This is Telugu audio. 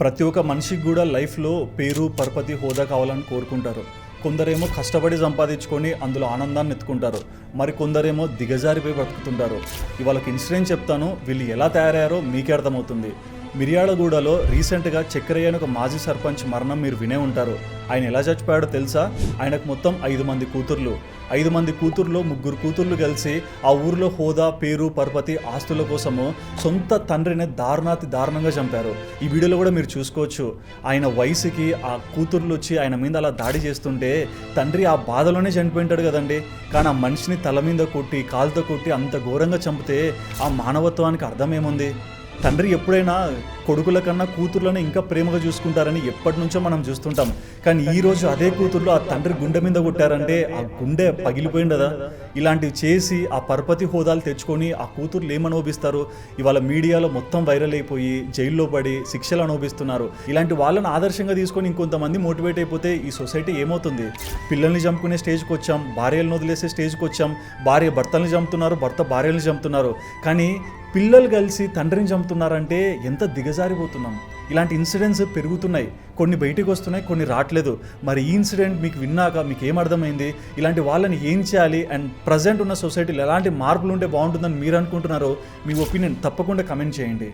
ప్రతి ఒక్క మనిషికి కూడా లైఫ్లో పేరు పరపతి హోదా కావాలని కోరుకుంటారు. కొందరేమో కష్టపడి సంపాదించుకొని అందులో ఆనందాన్ని ఎత్తుకుంటారు. మరి కొందరేమో దిగజారిపోయి బ్రతుకుతుంటారు. ఇవాళకి ఇన్సిడెంట్ చెప్తాను. వీళ్ళు ఎలా తయారయ్యారో మీకే అర్థమవుతుంది. మిర్యాలగూడలో రీసెంట్గా చక్రయ్య ఒక మాజీ సర్పంచ్ మరణం మీరు వినే ఉంటారు. ఆయన ఎలా చచ్చిపోయాడో తెలుసా? ఆయనకు మొత్తం ఐదు మంది కూతుర్లు. ఐదు మంది కూతుర్లో ముగ్గురు కూతుర్లు కలిసి ఆ ఊరిలో హోదా పేరు పరపతి ఆస్తుల కోసము సొంత తండ్రిని దారుణాతి దారుణంగా చంపారు. ఈ వీడియోలో కూడా మీరు చూసుకోవచ్చు. ఆయన వయసుకి ఆ కూతుర్లు వచ్చి ఆయన మీద అలా దాడి చేస్తుంటే తండ్రి ఆ బాధలోనే చనిపోయింటాడు కదండి. కానీ ఆ మనిషిని తల మీద కొట్టి కాలుతో కొట్టి అంత ఘోరంగా చంపితే ఆ మానవత్వానికి అర్థమేముంది తండ్రి ఎప్పుడైనా కొడుకుల కన్నా కూతుర్లను ఇంకా ప్రేమగా చూసుకుంటారని ఎప్పటి నుంచో మనం చూస్తుంటాం. కానీ ఈ రోజు అదే కూతుర్లు ఆ తండ్రి గుండె మీద కొట్టారంటే ఆ గుండె పగిలిపోయింది కదా ఇలాంటివి చేసి ఆ పరపతి హోదాలు తెచ్చుకొని ఆ కూతుర్లు ఏమనుభవిస్తారు? ఇవాళ మీడియాలో మొత్తం వైరల్ అయిపోయి జైల్లో పడి శిక్షలు అనుభవిస్తున్నారు. ఇలాంటి వాళ్ళని ఆదర్శంగా తీసుకొని ఇంకొంతమంది మోటివేట్ అయిపోతే ఈ సొసైటీ ఏమవుతుంది? పిల్లల్ని చంపుకునే స్టేజ్కి వచ్చాం భార్యలను వదిలేసే స్టేజ్కి వచ్చాం భార్య భర్తల్ని చంపుతున్నారు భర్త భార్యల్ని చంపుతున్నారు. కానీ పిల్లలు కలిసి తండ్రిని చంపుతున్నారంటే ఎంత దిగజారిపోతున్నాం ఇలాంటి ఇన్సిడెంట్స్ పెరుగుతున్నాయి. కొన్ని బయటికి వస్తున్నాయి కొన్ని రావట్లేదు. మరి ఈ ఇన్సిడెంట్ మీకు విన్నాక మీకు ఏం అర్థమైంది? ఇలాంటి వాళ్ళని ఏం చేయాలి? అండ్ ప్రజెంట్ ఉన్న సొసైటీలో ఎలాంటి మార్పులు ఉంటే బాగుంటుందని మీరు అనుకుంటున్నారో మీ ఒపీనియన్ తప్పకుండా కమెంట్ చేయండి.